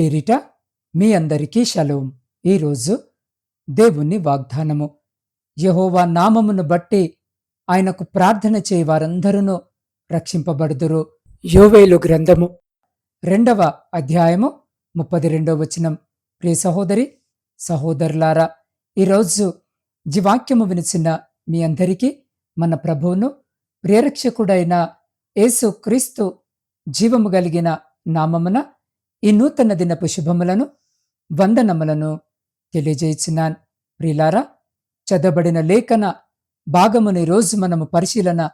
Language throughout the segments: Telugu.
పేరిట మీ అందరికీ షలోం. ఈరోజు దేవుని వాగ్దానము. యహోవా నామమును బట్టి ఆయనకు ప్రార్థన చేయ వారందరూ రక్షింపబడుదురు. యోవేలు గ్రంథము రెండవ అధ్యాయము ముప్పది రెండవ వచనం. ప్రియ సహోదరి సహోదరులారా ఈరోజు జీవాక్యము వినిచిన మీ అందరికీ మన ప్రభువును ప్రియరక్షకుడైన యేసు క్రీస్తు జీవము కలిగిన నామమున ఈ నూతన దినపు శుభములను వందనములను తెలియజేసినాన్ ప్రిలారా చదబడిన లేఖన భాగముని రోజు మనము పరిశీలన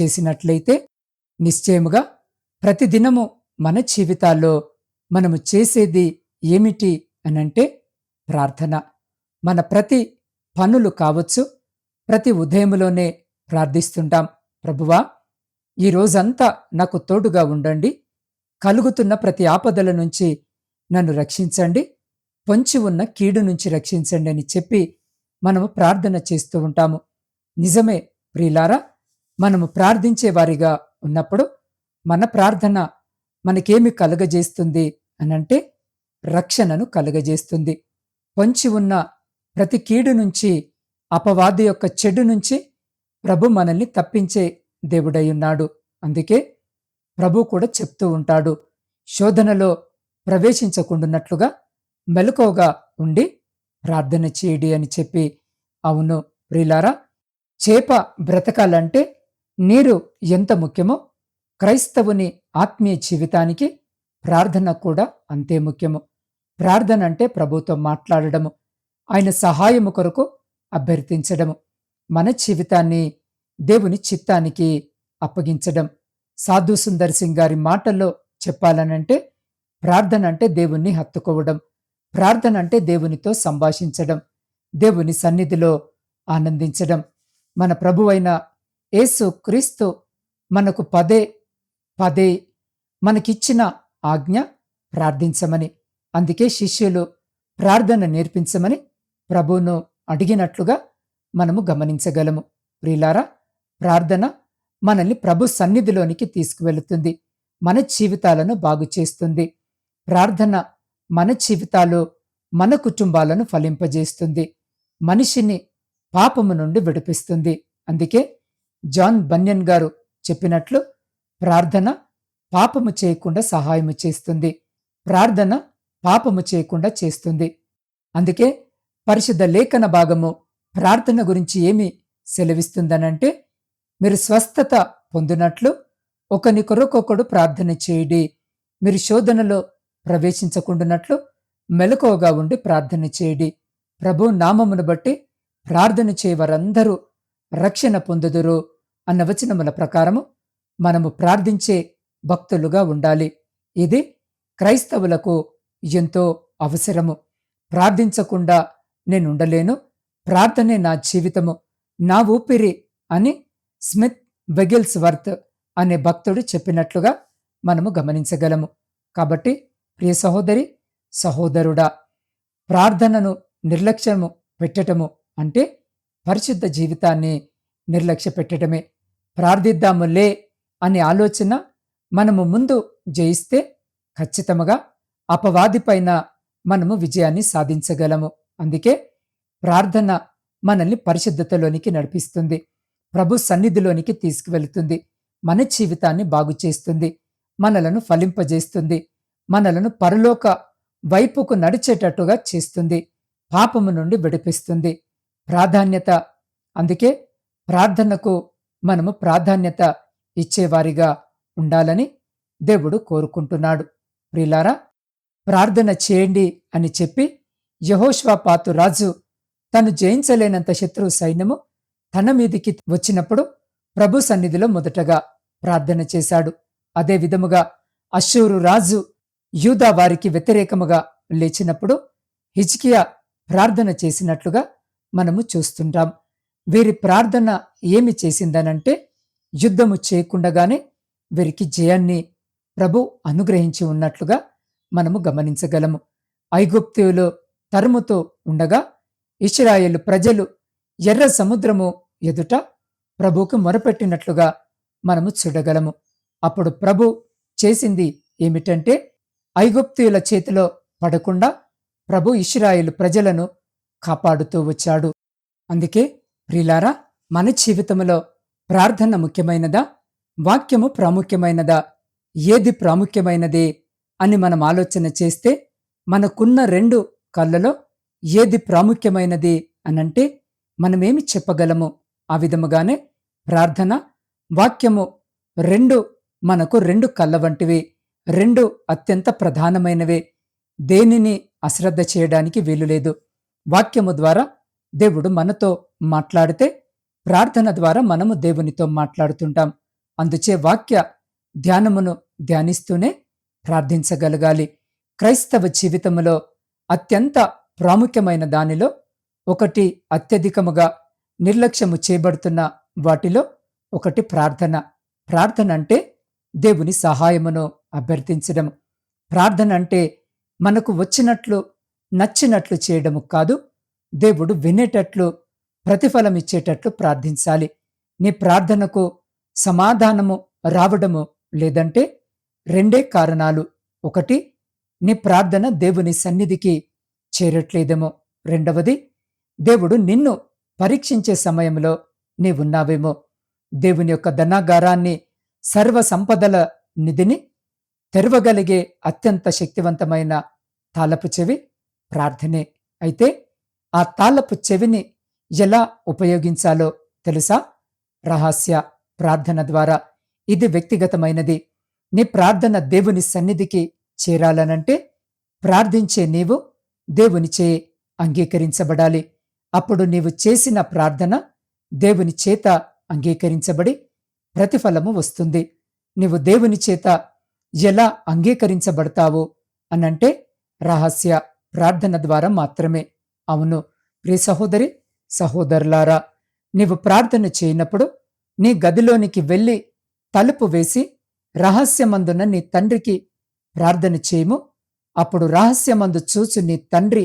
చేసినట్లయితే నిశ్చయముగా ప్రతిదినము మన జీవితాల్లో మనము చేసేది ఏమిటి అనంటే ప్రార్థన. మన ప్రతి పనులు కావచ్చు ప్రతి ఉదయములోనే ప్రార్థిస్తుంటాం. ప్రభువా ఈ రోజంతా నాకు తోడుగా ఉండండి. కలుగుతున్న ప్రతి ఆపదల నుంచి నన్ను రక్షించండి. పొంచి ఉన్న కీడు నుంచి రక్షించండి అని చెప్పి మనము ప్రార్థన చేస్తూ ఉంటాము. నిజమే ప్రియులారా మనము ప్రార్థించే వారిగా ఉన్నప్పుడు మన ప్రార్థన మనకేమి కలుగజేస్తుంది అనంటే రక్షణను కలుగజేస్తుంది. పొంచి ఉన్న ప్రతి కీడు నుంచి అపవాది యొక్క చెడు నుంచి ప్రభు మనల్ని తప్పించే దేవుడై ఉన్నాడు. అందుకే ప్రభు కూడా చెప్తూ ఉంటాడు. శోధనలో ప్రవేశించకుండాన్నట్లుగా మెలకువగా ఉండి ప్రార్థన చేయడి అని చెప్పి అవును ప్రిలారా చేప బ్రతకాలంటే నీరు ఎంత ముఖ్యమో క్రైస్తవుని ఆత్మీయ జీవితానికి ప్రార్థన కూడా అంతే ముఖ్యము. ప్రార్థన అంటే ప్రభుతో మాట్లాడడము ఆయన సహాయము కొరకు అభ్యర్థించడము మన జీవితాన్ని దేవుని చిత్తానికి అప్పగించడం సాధు సుందర్ సింగ్ గారి మాటల్లో చెప్పాలనంటే ప్రార్థన అంటే దేవుణ్ణి హత్తుకోవడం ప్రార్థన అంటే దేవునితో సంభాషించడం దేవుని సన్నిధిలో ఆనందించడం. మన ప్రభువైన యేసు క్రీస్తు మనకు పదే పదే మనకిచ్చిన ఆజ్ఞ ప్రార్థించమని అందుకే శిష్యులు ప్రార్థన నేర్పించమని ప్రభువును అడిగినట్లుగా మనము గమనించగలము. ప్రిలారా ప్రార్థన మనల్ని ప్రభు సన్నిధిలోనికి తీసుకువెళుతుంది. మన జీవితాలను బాగు చేస్తుంది. ప్రార్థన మన జీవితాలు మన కుటుంబాలను ఫలింపజేస్తుంది. మనిషిని పాపము నుండి విడిపిస్తుంది. అందుకే జాన్ బన్యన్ గారు చెప్పినట్లు ప్రార్థన పాపము చేయకుండా సహాయము చేస్తుంది. ప్రార్థన పాపము చేయకుండా చేస్తుంది. అందుకే పరిశుద్ధ లేఖన భాగము ప్రార్థన గురించి ఏమి సెలవిస్తుందనంటే మీరు స్వస్థత పొందినట్లు ఒకని కొరకొకడు ప్రార్థన చేయడి. మీరు శోధనలో ప్రవేశించకుండానట్లు మెలకువగా ఉండి ప్రార్థన చేయడి. ప్రభు నామమును బట్టి ప్రార్థన చేయవారందరూ రక్షణ పొందుదురు అన్న వచనముల ప్రకారము మనము ప్రార్థించే భక్తులుగా ఉండాలి. ఇది క్రైస్తవులకు ఎంతో అవసరము. ప్రార్థించకుండా నేనుండలేను. ప్రార్థనే నా జీవితము. నా ఊపిరి అని స్మిత్ వెగిల్స్ వర్త్ అనే భక్తుడు చెప్పినట్లుగా మనము గమనించగలము. కాబట్టి ప్రియ సహోదరి సహోదరుడా ప్రార్థనను నిర్లక్ష్యము పెట్టటము అంటే పరిశుద్ధ జీవితాన్ని నిర్లక్ష్య పెట్టడమే ప్రార్థిద్దాము లే అనే ఆలోచన మనము ముందు జయిస్తే ఖచ్చితముగా అపవాదిపైన మనము విజయాన్ని సాధించగలము. అందుకే ప్రార్థన మనల్ని పరిశుద్ధతలోనికి నడిపిస్తుంది. ప్రభు సన్నిధిలోనికి తీసుకువెళుతుంది. మన జీవితాన్ని బాగు చేస్తుంది. మనలను ఫలింపజేస్తుంది. మనలను పరలోక వైపుకు నడిచేటట్టుగా చేస్తుంది. పాపము నుండి విడిపిస్తుంది. ప్రాధాన్యత. అందుకే ప్రార్థనకు మనము ప్రాధాన్యత ఇచ్చేవారిగా ఉండాలని దేవుడు కోరుకుంటున్నాడు. ప్రిలారా ప్రార్థన చేయండి అని చెప్పి యహోష్వాపాతు రాజు తను జయించలేనంత శత్రు సైన్యము తన మీదికి వచ్చినప్పుడు ప్రభు సన్నిధిలో మొదటగా ప్రార్థన చేశాడు. అదే విధముగా అశూరు రాజు యూదా వారికి వ్యతిరేకముగా లేచినప్పుడు హిజ్కియా ప్రార్థన చేసినట్లుగా మనము చూస్తుంటాం. వీరి ప్రార్థన ఏమి చేసిందనంటే యుద్ధము చేయకుండగానే వీరికి జయాన్ని ప్రభు అనుగ్రహించి ఉన్నట్లుగా మనము గమనించగలము. ఐగుప్తులు తరుముతో ఉండగా ఇస్రాయేలు ప్రజలు ఎర్ర సముద్రము ఎదుట ప్రభుకు మొరపెట్టినట్లుగా మనము చూడగలము. అప్పుడు ప్రభు చేసింది ఏమిటంటే ఐగుప్తీయుల చేతిలో పడకుండా ప్రభు ఇష్రాయిలు ప్రజలను కాపాడుతూ వచ్చాడు. అందుకే ప్రిలారా మన జీవితంలో ప్రార్థన ముఖ్యమైనదా? వాక్యము ప్రాముఖ్యమైనదా? ఏది ప్రాముఖ్యమైనది అని మనం ఆలోచన చేస్తే మనకున్న రెండు కళ్ళలో ఏది ప్రాముఖ్యమైనది అనంటే మనమేమి చెప్పగలము? ఆ విధముగానే ప్రార్థన వాక్యము రెండు మనకు రెండు కళ్ళ వంటివి రెండు అత్యంత ప్రధానమైనవి. దేనిని అశ్రద్ధ చేయడానికి వీలులేదు వాక్యము ద్వారా దేవుడు మనతో మాట్లాడితే ప్రార్థన ద్వారా మనము దేవునితో మాట్లాడుతుంటాం. అందుచే వాక్య ధ్యానమును ధ్యానిస్తూనే ప్రార్థించగలగాలి. క్రైస్తవ జీవితములో అత్యంత ప్రాముఖ్యమైన దానిలో ఒకటి అత్యధికముగా నిర్లక్ష్యము చేయబడుతున్న వాటిలో ఒకటి ప్రార్థన. ప్రార్థన అంటే దేవుని సహాయమును అభ్యర్థించడం. ప్రార్థన అంటే మనకు వచ్చినట్లు నచ్చినట్లు చేయడము కాదు దేవుడు వినేటట్లు ప్రతిఫలం ఇచ్చేటట్లు ప్రార్థించాలి. నీ ప్రార్థనకు సమాధానము రావడము లేదంటే రెండే కారణాలు. ఒకటి నీ ప్రార్థన దేవుని సన్నిధికి చేరట్లేదేమో. రెండవది దేవుడు నిన్ను పరీక్షించే సమయంలో నీవున్నావేమో? దేవుని యొక్క ధనాగారాన్ని సర్వ సంపదల నిధిని తెరవగలిగే అత్యంత శక్తివంతమైన తాళపు చెవి ప్రార్థనే. అయితే ఆ తాళపు చెవిని ఎలా ఉపయోగించాలో తెలుసా? రహస్య ప్రార్థన ద్వారా. ఇది వ్యక్తిగతమైనది. నీ ప్రార్థన దేవుని సన్నిధికి చేరాలనంటే ప్రార్థించే నీవు దేవునిచే అంగీకరించబడాలి. అప్పుడు నీవు చేసిన ప్రార్థన దేవుని చేత అంగీకరించబడి ప్రతిఫలము వస్తుంది. నీవు దేవుని చేత ఎలా అంగీకరించబడతావు అనంటే రహస్య ప్రార్థన ద్వారా మాత్రమే. అవును ప్రియ సహోదరి సహోదరులారా నీవు ప్రార్థన చేయనప్పుడు నీ గదిలోనికి వెళ్ళి తలుపు వేసి రహస్యమందున నీ తండ్రికి ప్రార్థన చేయము. అప్పుడు రహస్యమందు చూచు నీ తండ్రి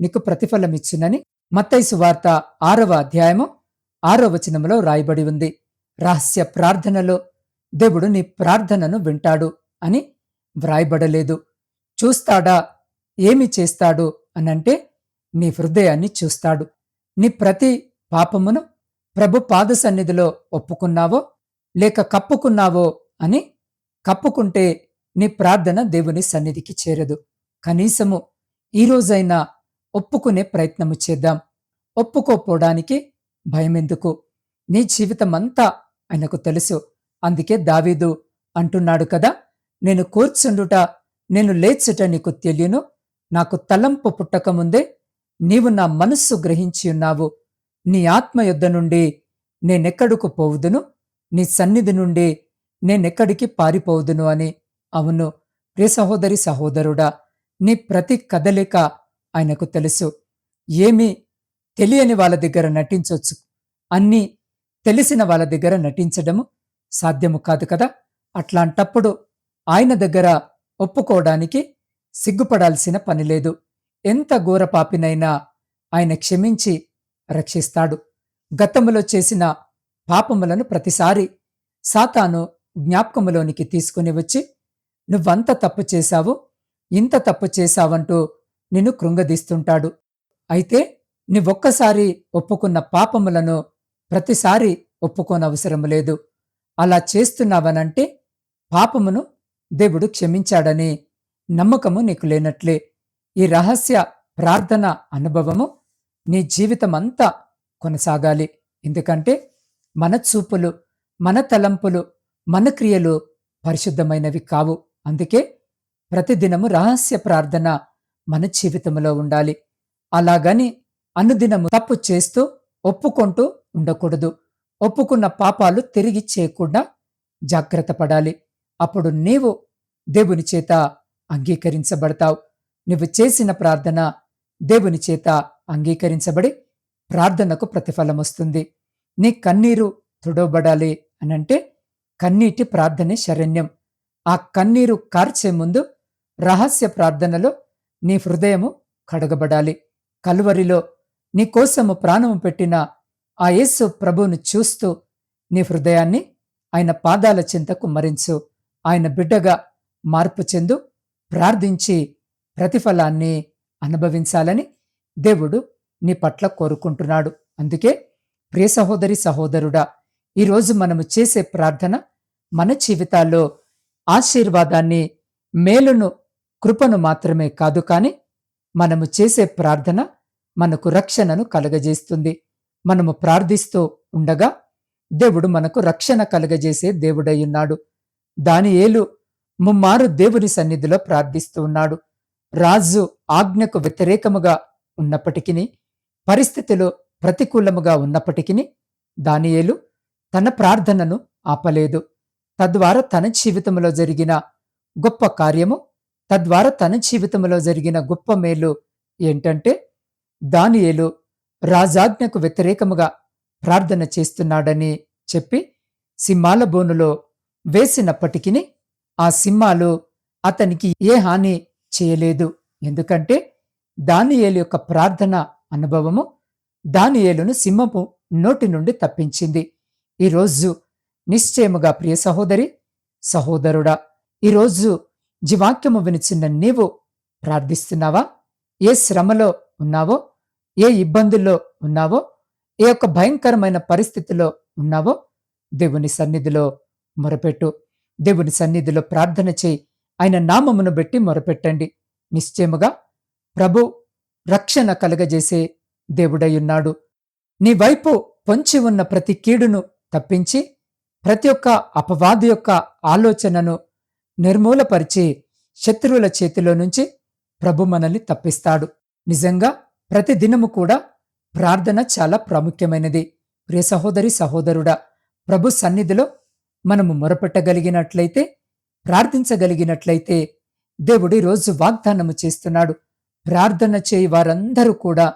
నీకు ప్రతిఫలమిచ్చునని మత్తైసు వార్త ఆరవ అధ్యాయము ఆరో వచనంలో రాయబడి ఉంది. రహస్య ప్రార్థనలో దేవుడు నీ ప్రార్థనను వింటాడు అని వ్రాయబడలేదు. చూస్తాడా? ఏమి చేస్తాడు? అనంటే నీ హృదయాన్ని చూస్తాడు. నీ ప్రతి పాపమును ప్రభు పాద సన్నిధిలో ఒప్పుకున్నావో లేక కప్పుకున్నావో అని కప్పుకుంటే నీ ప్రార్థన దేవుని సన్నిధికి చేరదు. కనీసము ఈరోజైనా ఒప్పుకునే ప్రయత్నము చేద్దాం. ఒప్పుకోపోవడానికి భయమెందుకు? నీ జీవితమంతా ఆయనకు తెలుసు. అందుకే దావీదు అంటున్నాడు కదా నేను కూర్చుండుట నేను లేచుట నీకు తెలియను. నాకు తలంపు పుట్టకముందే నీవు నా మనస్సు గ్రహించి ఉన్నావు. నీ ఆత్మ యుద్ధ నుండి నేనెక్కడుకు పోవుదును? నీ సన్నిధి నుండి నేనెక్కడికి పారిపోవుదును అని. అవును ప్రియ సహోదరి సహోదరుడా నీ ప్రతి కదలిక ఆయనకు తెలుసు. ఏమీ తెలియని వాళ్ళ దగ్గర నటించవచ్చు అన్నీ తెలిసిన వాళ్ళ దగ్గర నటించడము సాధ్యము కాదు కదా? అట్లాంటప్పుడు ఆయన దగ్గర ఒప్పుకోవడానికి సిగ్గుపడాల్సిన పనిలేదు ఎంత ఘోర పాపినైనా ఆయన క్షమించి రక్షిస్తాడు. గతములో చేసిన పాపములను ప్రతిసారి సాతాను జ్ఞాపకములోనికి తీసుకుని వచ్చి నువ్వంత తప్పు చేశావు ఇంత తప్పు చేశావంటూ నిన్ను కృంగదీస్తుంటాడు. అయితే నువ్వొక్కసారి ఒప్పుకున్న పాపములను ప్రతిసారి ఒప్పుకోనవసరం లేదు. అలా చేస్తున్నావనంటే పాపమును దేవుడు క్షమించాడని నమ్మకము నీకు లేనట్లే. ఈ రహస్య ప్రార్థన అనుభవము నీ జీవితమంతా కొనసాగాలి. ఎందుకంటే మన చూపులు మన తలంపులు మన క్రియలు పరిశుద్ధమైనవి కావు. అందుకే ప్రతిదినము రహస్య ప్రార్థన మన జీవితంలో ఉండాలి. అలాగని అనుదినము తప్పు చేస్తూ ఒప్పుకుంటూ ఉండకూడదు. ఒప్పుకున్న పాపాలు తిరిగి చేయకుండా జాగ్రత్త పడాలి. అప్పుడు నీవు దేవుని చేత అంగీకరించబడతావు. నువ్వు చేసిన ప్రార్థన దేవుని చేత అంగీకరించబడి ప్రార్థనకు ప్రతిఫలం వస్తుంది. నీ కన్నీరు తుడవబడాలి అనంటే కన్నీటి ప్రార్థనే శరణ్యం. ఆ కన్నీరు కార్చే ముందు రహస్య ప్రార్థనలో నీ హృదయము కడగబడాలి. కలువరిలో నీ కోసము ప్రాణము పెట్టిన ఆ యేసు ప్రభువును చూస్తూ నీ హృదయాన్ని ఆయన పాదాల చింతకు మరించు. ఆయన బిడ్డగా మార్పు చెందు ప్రార్థించి ప్రతిఫలాన్ని అనుభవించాలని దేవుడు నీ పట్ల కోరుకుంటున్నాడు. అందుకే ప్రియ సహోదరి సహోదరుడా ఈరోజు మనము చేసే ప్రార్థన మన జీవితాల్లో ఆశీర్వాదాన్ని మేలును కృపను మాత్రమే కాదు కాని మనము చేసే ప్రార్థన మనకు రక్షణను కలగజేస్తుంది. మనము ప్రార్థిస్తూ ఉండగా దేవుడు మనకు రక్షణ కలగజేసే దేవుడయ్యున్నాడు దానియేలు ముమ్మారు దేవుని సన్నిధిలో ప్రార్థిస్తూ ఉన్నాడు. రాజు ఆజ్ఞకు వ్యతిరేకముగా ఉన్నప్పటికీ పరిస్థితిలో ప్రతికూలముగా ఉన్నప్పటికీ దానియేలు తన ప్రార్థనను ఆపలేదు. తద్వారా తన జీవితంలో జరిగిన గొప్ప కార్యము తద్వారా తన జీవితంలో జరిగిన గొప్ప మేలు ఏంటంటే దానియేలు రాజాజ్ఞకు వ్యతిరేకముగా ప్రార్థన చేస్తున్నాడని చెప్పి సింహాల బోనులో వేసినప్పటికీ ఆ సింహాలు అతనికి ఏ హాని చేయలేదు. ఎందుకంటే దానియేలు యొక్క ప్రార్థన అనుభవము దానియేలును సింహపు నోటి నుండి తప్పించింది. ఈరోజు నిశ్చయముగా ప్రియ సహోదరి సహోదరుడా ఈరోజు జీవాక్యము వినిచిన్న నీవు ప్రార్థిస్తున్నావా? ఏ శ్రమలో ఉన్నావో? ఏ ఇబ్బందుల్లో ఉన్నావో? ఏ యొక్క భయంకరమైన పరిస్థితిలో ఉన్నావో? దేవుని సన్నిధిలో మొరపెట్టు. దేవుని సన్నిధిలో ప్రార్థన చేయి. ఆయన నామమును బట్టి మొరపెట్టండి. నిశ్చయముగా ప్రభు రక్షణ కలగజేసే దేవుడయ్యున్నాడు. నీ వైపు పొంచి ఉన్న ప్రతి కీడును తప్పించి ప్రతి ఒక్క అపవాది యొక్క ఆలోచనను నిర్మూలపరిచి శత్రువుల చేతిలో నుంచి ప్రభు మనల్ని తప్పిస్తాడు. నిజంగా ప్రతిదినము కూడా ప్రార్థన చాలా ప్రాముఖ్యమైనది. ప్రియ సహోదరి సహోదరుడా ప్రభు సన్నిధిలో మనము మొరపెట్టగలిగినట్లయితే ప్రార్థించగలిగినట్లయితే దేవుడి రోజు వాగ్దానము చేస్తున్నాడు. ప్రార్థన చేయి వారందరూ కూడా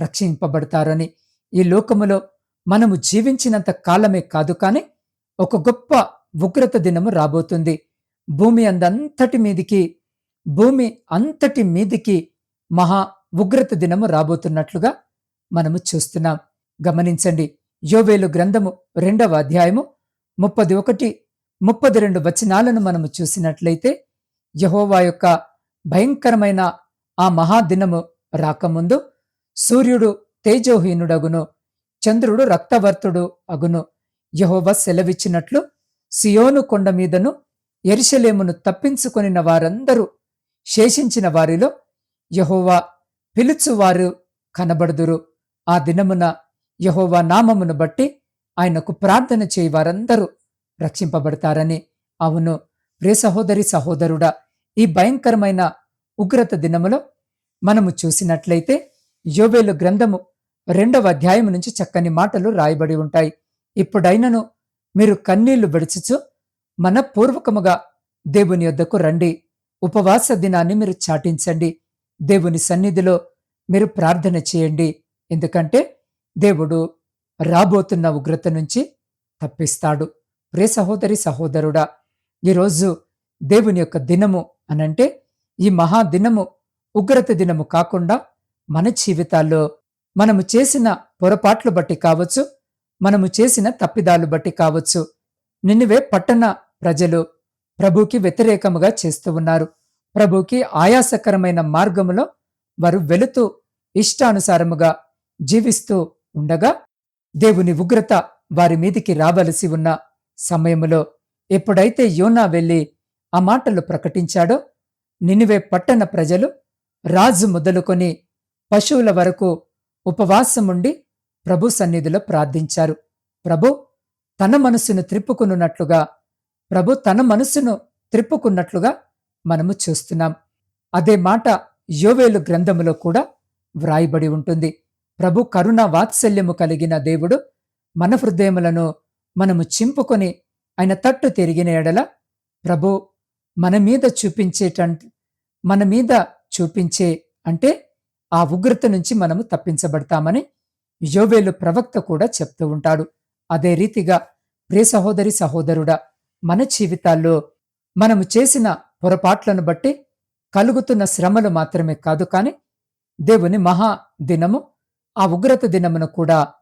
రక్షింపబడతారని. ఈ లోకములో మనము జీవించినంత కాలమే కాదు కాని ఒక గొప్ప ఉగ్రత దినము రాబోతుంది. భూమి అందంతటి మీదికి భూమి అంతటి మీదికి మహా ఉగ్రత దినము రాబోతున్నట్లుగా మనము చూస్తున్నాం. గమనించండి. యోవేలు గ్రంథము రెండవ అధ్యాయము ముప్పది ఒకటి ముప్పది రెండు వచనాలను మనము చూసినట్లయితే యహోవా యొక్క భయంకరమైన ఆ మహాదినము రాకముందు సూర్యుడు తేజోహీనుడగును చంద్రుడు రక్తవర్తుడు అగును. యహోవ సెలవిచ్చినట్లు సియోను కొండ మీదను ఎరిశలేమును తప్పించుకొనిన వారందరూ శేషించిన వారిలో యహోవా పిలుచువారు కనబడుదురు. ఆ దినమున యహోవా నామమును బట్టి ఆయనకు ప్రార్థన చేయి వారందరూ రక్షింపబడతారని. అవును ప్రియ సహోదరి సహోదరుడా ఈ భయంకరమైన ఉగ్రత దినములో మనము చూసినట్లయితే యోవేలు గ్రంథము రెండవ అధ్యాయం నుంచి చక్కని మాటలు రాయబడి ఉంటాయి. ఇప్పుడైనను మీరు కన్నీళ్ళు విడిచుచు మనపూర్వకముగా దేవుని యొద్దకు రండి. ఉపవాస దినాన్ని మీరు చాటించండి. దేవుని సన్నిధిలో మీరు ప్రార్థన చేయండి. ఎందుకంటే దేవుడు రాబోతున్న ఉగ్రత నుంచి తప్పిస్తాడు. ప్రే సహోదరి సహోదరుడా ఈరోజు దేవుని యొక్క దినము అనంటే ఈ మహాదినము ఉగ్రత దినము కాకుండా మన జీవితాల్లో మనము చేసిన పొరపాట్లు బట్టి కావచ్చు మనము చేసిన తప్పిదాలు బట్టి కావచ్చు. నిన్నవే పట్టణ ప్రజలు ప్రభుకి వ్యతిరేకముగా చేస్తూ ఉన్నారు. ప్రభుకి ఆయాసకరమైన మార్గములో వారు వెళుతూ ఇష్టానుసారముగా జీవిస్తూ ఉండగా దేవుని ఉగ్రత వారి మీదికి రావలసి ఉన్న సమయములో ఎప్పుడైతే యోనా వెళ్ళి ఆ మాటలు ప్రకటించాడో నినివే పట్టణ ప్రజలు రాజు మొదలుకొని పశువుల వరకు ఉపవాసముండి ప్రభు సన్నిధిలో ప్రార్థించారు. ప్రభు తన మనసును త్రిప్పుకునున్నట్లుగా ప్రభు తన మనసును త్రిప్పుకున్నట్లుగా మనము చూస్తున్నాం. అదే మాట యోవేలు గ్రంథములో కూడా వ్రాయబడి ఉంటుంది. ప్రభు కరుణ వాత్సల్యము కలిగిన దేవుడు మన హృదయములను మనము చింపుకొని ఆయన తట్టు తిరిగిన ఎడల ప్రభు మన మీద చూపించేట మన మీద చూపించే అంటే ఆ ఉగ్రత నుంచి మనము తప్పించబడతామని యోవేలు ప్రవక్త కూడా చెప్తూ ఉంటాడు. అదే రీతిగా ప్రియ సహోదరి సహోదరుడా మన జీవితాల్లో మనము చేసిన పొరపాట్లను బట్టి కలుగుతున్న శ్రమలు మాత్రమే కాదు కాని దేవుని మహా దినము ఆ ఉగ్రత దినమును కూడా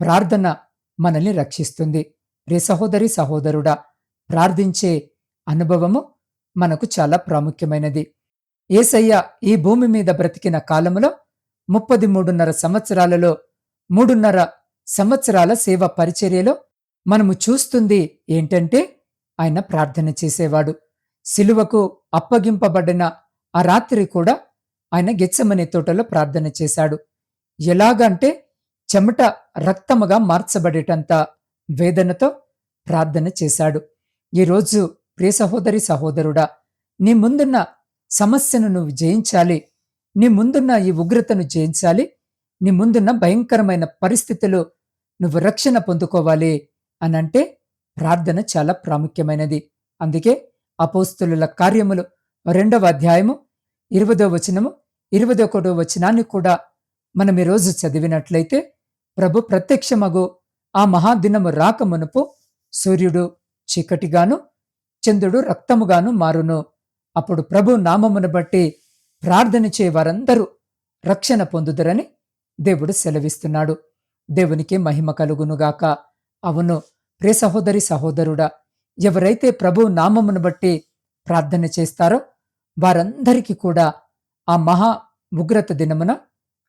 ప్రార్థన మనల్ని రక్షిస్తుంది. రే సహోదరి సహోదరుడా ప్రార్థించే అనుభవము మనకు చాలా ప్రాముఖ్యమైనది. ఏసయ్య ఈ భూమి మీద బ్రతికిన కాలములో ముప్పది మూడున్నర సంవత్సరాలలో మూడున్నర సంవత్సరాల సేవ పరిచర్యలో మనము చూస్తుంది ఏంటంటే ఆయన ప్రార్థన చేసేవాడు. సిలువకు అప్పగింపబడిన ఆ రాత్రి కూడా ఆయన గెచ్చమనే తోటలో ప్రార్థన చేశాడు. ఎలాగంటే చెమట రక్తముగా మార్చబడేటంత వేదనతో ప్రార్థన చేశాడు. ఈరోజు ప్రియ సహోదరి సహోదరుడా నీ ముందున్న సమస్యను నువ్వు జయించాలి. నీ ముందున్న ఈ ఉగ్రతను జయించాలి. నీ ముందున్న భయంకరమైన పరిస్థితులు నువ్వు రక్షణ పొందుకోవాలి అనంటే ప్రార్థన చాలా ప్రాముఖ్యమైనది. అందుకే అపోస్తులుల కార్యములు రెండవ అధ్యాయము ఇరవదో వచనము ఇరవై ఒకటో వచనాన్ని కూడా మనం ఈరోజు చదివినట్లయితే ప్రభు ప్రత్యక్షమగు ఆ మహాదినము రాకమునుపు సూర్యుడు చీకటిగాను చంద్రుడు రక్తముగాను మారును. అప్పుడు ప్రభు నామమును బట్టి ప్రార్థన చే వారందరూ రక్షణ పొందుదరని దేవుడు సెలవిస్తున్నాడు. దేవునికి మహిమ కలుగునుగాక. అవును ప్రే సహోదరి సహోదరుడా ఎవరైతే ప్రభు నామమును బట్టి ప్రార్థన చేస్తారో వారందరికీ కూడా ఆ మహా ఉగ్రత దినమున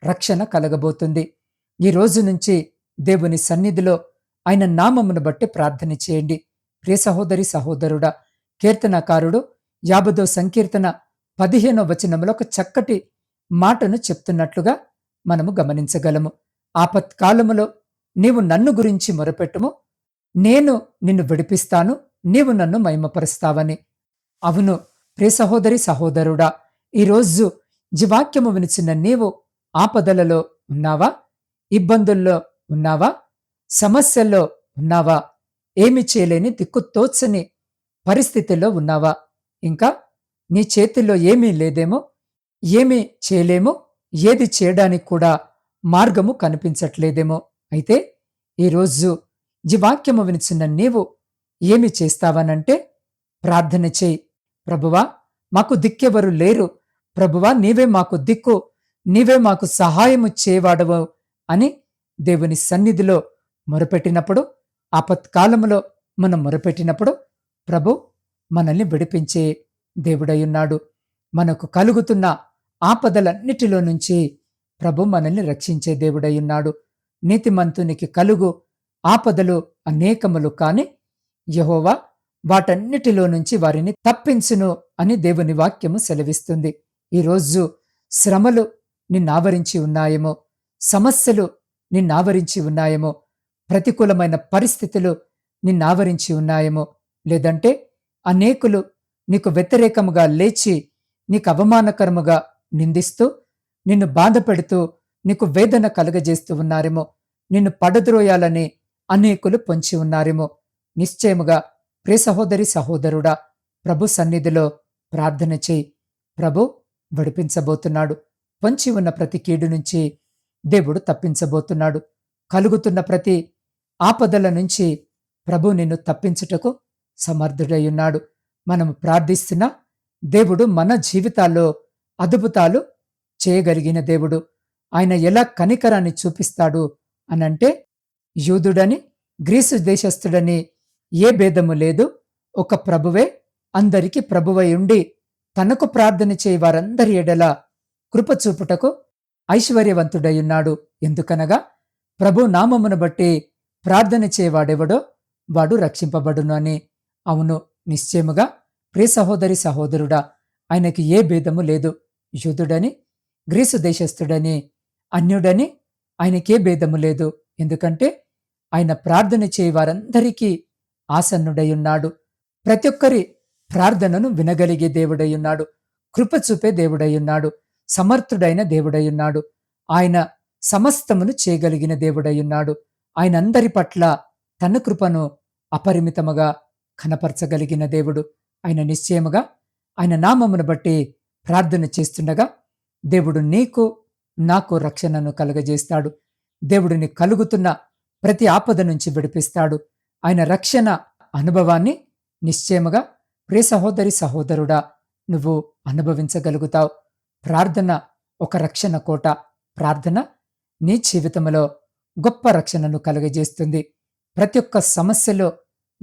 రక్షణ కలగబోతుంది. ఈ రోజు నుంచి దేవుని సన్నిధిలో ఆయన నామమును బట్టి ప్రార్థన చేయండి. ప్రియ సహోదరి సహోదరుడా కీర్తనకారుడు యాబదో సంకీర్తన పదిహేనో వచనంలో ఒక చక్కటి మాటను చెప్తున్నట్లుగా మనము గమనించగలము. ఆపత్కాలములో నీవు నన్ను గురించి మొరపెట్టుము నేను నిన్ను విడిపిస్తాను నీవు నన్ను మహిమపరుస్తావని. అవును ప్రియ సహోదరి సహోదరుడా ఈరోజు జీవాక్యము వినిచిన నీవు ఆపదలలో ఉన్నావా? ఇబ్బందుల్లో ఉన్నావా? సమస్యల్లో ఉన్నావా? ఏమి చేయలేని దిక్కుతోచని పరిస్థితుల్లో ఉన్నావా? ఇంకా నీ చేతిలో ఏమీ లేదేమో? ఏమీ చేయలేమో? ఏది చేయడానికి కూడా మార్గము కనిపించట్లేదేమో? అయితే ఈరోజు జీవాక్యము వినిచిన నీవు ఏమి చేస్తావనంటే ప్రార్థన చేయి. ప్రభువా మాకు దిక్కెవరు లేరు. ప్రభువా నీవే మాకు దిక్కు. నీవే మాకు సహాయము చేయవాడవు అని దేవుని సన్నిధిలో మొరపెట్టినప్పుడు ఆపత్కాలములో మనం మొరపెట్టినప్పుడు ప్రభు మనల్ని విడిపించే దేవుడయ్యున్నాడు మనకు కలుగుతున్న ఆపదలన్నిటిలో నుంచి ప్రభు మనల్ని రక్షించే దేవుడయ్యున్నాడు నీతిమంతునికి కలుగు ఆపదలు అనేకములు కాని యహోవా వాటన్నిటిలో నుంచి వారిని తప్పించును అని దేవుని వాక్యము సెలవిస్తుంది. ఈరోజు శ్రమలు నిన్నావరించి ఉన్నాయేమో సమస్యలు నిన్నావరించి ఉన్నాయేమో ప్రతికూలమైన పరిస్థితులు నిన్నావరించి ఉన్నాయేమో లేదంటే అనేకులు నీకు వ్యతిరేకముగా లేచి నీకు అవమానకరముగా నిందిస్తూ నిన్ను బాధపెడుతూ నీకు వేదన కలుగజేస్తూ ఉన్నారేమో నిన్ను పడద్రోయాలని అనేకులు పొంచి ఉన్నారేమో. నిశ్చయముగా ప్రియ సహోదరి సహోదరుడా ప్రభు సన్నిధిలో ప్రార్థన చేయి. ప్రభు విడిపించబోతున్నాడు. పొంచి ఉన్న ప్రతి కీడు నుంచి దేవుడు తప్పించబోతున్నాడు. కలుగుతున్న ప్రతి ఆపదల నుంచి ప్రభు నిన్ను తప్పించుటకు సమర్థుడయ్యున్నాడు. మనము ప్రార్థిస్తున్నా దేవుడు మన జీవితాల్లో అద్భుతాలు చేయగలిగిన దేవుడు. ఆయన ఎలా కనికరాన్ని చూపిస్తాడు అనంటే యూదుడని గ్రీసు దేశస్థుడని ఏ భేదము లేదు. ఒక ప్రభువే అందరికి ప్రభువై ఉండి తనకు ప్రార్థన చేయి వారందరి ఎడల కృపచూపుటకు ఐశ్వర్యవంతుడయ్యున్నాడు ఎందుకనగా ప్రభు నామమును బట్టి ప్రార్థన చేయవాడెవడో వాడు రక్షింపబడును అని. అవును నిశ్చయముగా ప్రియ సహోదరి సహోదరుడా ఆయనకి ఏ భేదము లేదు. యూదుడని గ్రీసు దేశస్థుడని అన్యుడని ఆయనకే భేదము లేదు. ఎందుకంటే ఆయన ప్రార్థన చేయ వారందరికీ ఆసన్నుడయున్నాడు ప్రతి ఒక్కరి ప్రార్థనను వినగలిగే దేవుడయ్యున్నాడు కృప చూపే దేవుడయ్యున్నాడు సమర్థుడైన దేవుడయ్యున్నాడు ఆయన సమస్తమును చేయగలిగిన దేవుడయ్యున్నాడు ఆయన అందరి పట్ల తన కృపను అపరిమితముగా కనపరచగలిగిన దేవుడు. ఆయన నిశ్చయముగా ఆయన నామమును బట్టి ప్రార్థన చేస్తుండగా దేవుడు నీకు నాకు రక్షణను కలుగజేస్తాడు. దేవుడిని కలుగుతున్న ప్రతి ఆపద నుంచి విడిపిస్తాడు. ఆయన రక్షణ అనుభవాన్ని నిశ్చయముగా ప్రియ సహోదరి సహోదరుడా నువ్వు అనుభవించగలుగుతావు. ప్రార్థన ఒక రక్షణ కోట. ప్రార్థన నీ జీవితంలో గొప్ప రక్షణను కలుగజేస్తుంది. ప్రతి ఒక్క సమస్యలో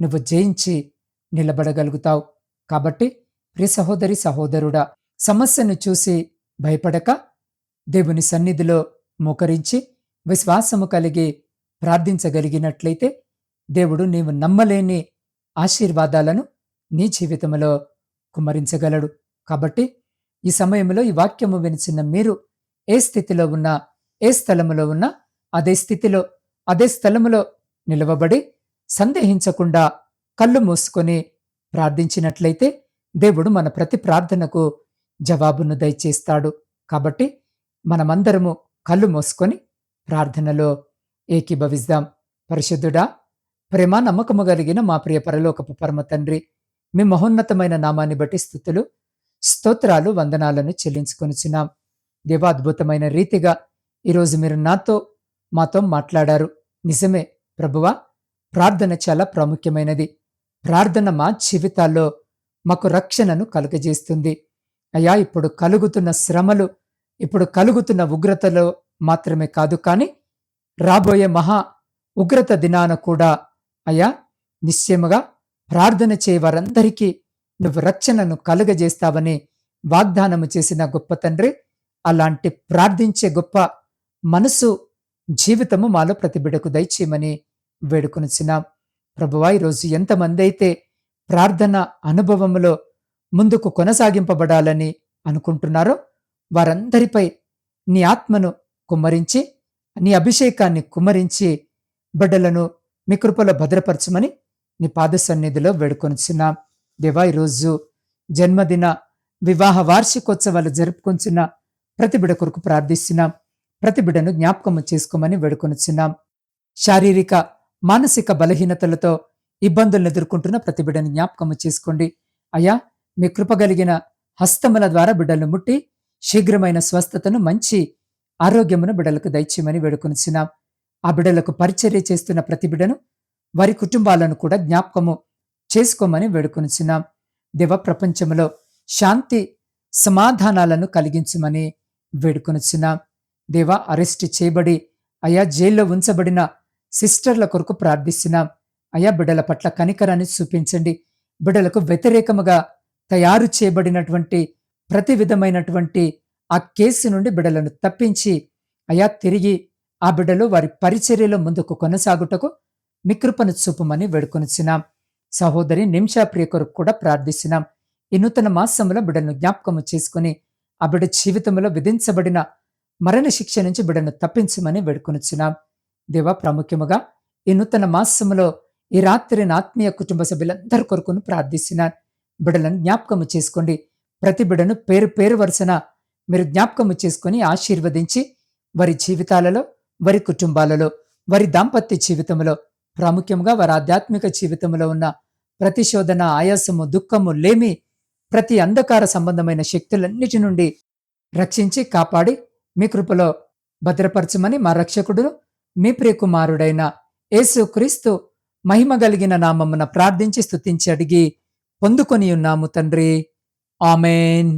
నువ్వు జయించి నిలబడగలుగుతావు. కాబట్టి ప్రియ సహోదరి సహోదరుడా సమస్యను చూసి భయపడక దేవుని సన్నిధిలో మోకరించి విశ్వాసము కలిగి ప్రార్థించగలిగినట్లయితే దేవుడు నీవు నమ్మలేని ఆశీర్వాదాలను నీ జీవితంలో కుమ్మరించగలడు కాబట్టి ఈ సమయంలో ఈ వాక్యము వినిచిన మీరు ఏ స్థితిలో ఉన్నా ఏ స్థలములో ఉన్నా అదే స్థితిలో అదే స్థలములో నిలవబడి సందేహించకుండా కళ్ళు మూసుకొని ప్రార్థించినట్లయితే దేవుడు మన ప్రతి ప్రార్థనకు జవాబును దయచేస్తాడు. కాబట్టి మనమందరము కళ్ళు మూసుకొని ప్రార్థనలో ఏకీభవిద్దాం. పరిశుద్ధుడా ప్రేమ నమ్మకము కలిగిన మా ప్రియ పరలోకపు పరమ తండ్రి మీ మహోన్నతమైన నామాన్ని బట్టి స్థుతులు స్తోత్రాలు వందనాలను చెల్లించుకొనిచున్నాం. దేవాద్భుతమైన రీతిగా ఈరోజు మీరు నాతో మాతో మాట్లాడారు. నిజమే ప్రభువా ప్రార్థన చాలా ప్రాముఖ్యమైనది. ప్రార్థన మా జీవితాల్లో మాకు రక్షణను కలుగజేస్తుంది. అయ్యా ఇప్పుడు కలుగుతున్న శ్రమలు ఇప్పుడు కలుగుతున్న ఉగ్రతలో మాత్రమే కాదు కానీ రాబోయే మహా ఉగ్రత దినాన కూడా అయ్యా నిశ్చయముగా ప్రార్థన చేయవారందరికీ నువ్వు రక్షణను కలుగజేస్తావని వాగ్దానము చేసిన గొప్ప తండ్రి అలాంటి ప్రార్థించే గొప్ప మనసు జీవితము మాలో ప్రతిబిడకు దయచేయమని వేడుకొనిచ్చినాం ప్రభువా ఈరోజు ఎంతమంది అయితే ప్రార్థన అనుభవములో ముందుకు కొనసాగింపబడాలని అనుకుంటున్నారో వారందరిపై నీ ఆత్మను కుమ్మరించి నీ అభిషేకాన్ని కుమ్మరించి బిడ్డలను మీ కృపలో భద్రపరచమని నీ పాద సన్నిధిలో వేడుకొనిచున్నాం. దేవా ఈరోజు జన్మదిన వివాహ వార్షికోత్సవాలు జరుపుకొంచున్న ప్రతి బిడ కొరకు ప్రార్థిస్తున్నాం. ప్రతి బిడను జ్ఞాపకము చేసుకోమని వేడుకొనిచున్నాం. శారీరక మానసిక బలహీనతలతో ఇబ్బందులను ఎదుర్కొంటున్న ప్రతి బిడ్డను జ్ఞాపకము చేసుకోండి. అయ్యా మీ కృపగలిగిన హస్తముల ద్వారా బిడ్డలను ముట్టి శీఘ్రమైన స్వస్థతను మంచి ఆరోగ్యమును బిడలకు దయచేయమని వేడుకొనిచున్నాం. ఆ బిడలకు పరిచర్య చేస్తున్న ప్రతి బిడను వారి కుటుంబాలను కూడా జ్ఞాపకము చేసుకోమని వేడుకొనిచున్నాం. దేవ ప్రపంచంలో శాంతి సమాధానాలను కలిగించమని వేడుకొనిచున్నాం. దేవ అరెస్ట్ చేయబడి అయా జైల్లో ఉంచబడిన సిస్టర్ల కొరకు ప్రార్థిస్తున్నాం. అయా బిడ్డల పట్ల కనికరాన్ని చూపించండి. బిడ్డలకు వ్యతిరేకముగా తయారు చేయబడినటువంటి ప్రతి విధమైనటువంటి ఆ కేసు నుండి బిడ్డలను తప్పించి అయా తిరిగి ఆ బిడ్డలు వారి పరిచర్యలో ముందుకు కొనసాగుటకు మీ కృపను చూపమని వేడుకొనిచ్చినాం సహోదరి నిమిషా ప్రియ కొరకు కూడా ప్రార్థిస్తున్నాం. ఈ నూతన మాసంలో బిడ్డను జ్ఞాపకము చేసుకుని ఆ బిడ్డ జీవితంలో విధించబడిన మరణ శిక్ష నుంచి బిడ్డను తప్పించమని వేడుకొనిచ్చినాం దేవ ప్రాముఖ్యముగా ఈ నూతన మాసంలో ఈ రాత్రి నా ఆత్మీయ కుటుంబ సభ్యులందరి కొరకును ప్రార్థిస్తున్నాను. బిడ్డలను జ్ఞాపకము చేసుకోండి. ప్రతి బిడ్డను పేరు పేరు వరుసన మీరు జ్ఞాపకము చేసుకుని ఆశీర్వదించి వారి జీవితాలలో వారి కుటుంబాలలో వారి దాంపత్య జీవితంలో ప్రాముఖ్యంగా వారి ఆధ్యాత్మిక జీవితంలో ఉన్న ప్రతిశోధన ఆయాసము దుఃఖము లేమి ప్రతి అంధకార సంబంధమైన శక్తులన్నిటి నుండి రక్షించి కాపాడి మీ కృపలో భద్రపరచమని మా రక్షకుడు మీ ప్రియకుమారుడైన యేసు క్రీస్తు మహిమ కలిగిన నామమున ప్రార్థించి స్తుతించి అడిగి పొందుకొని ఉన్నాము తండ్రి. ఆమెన్.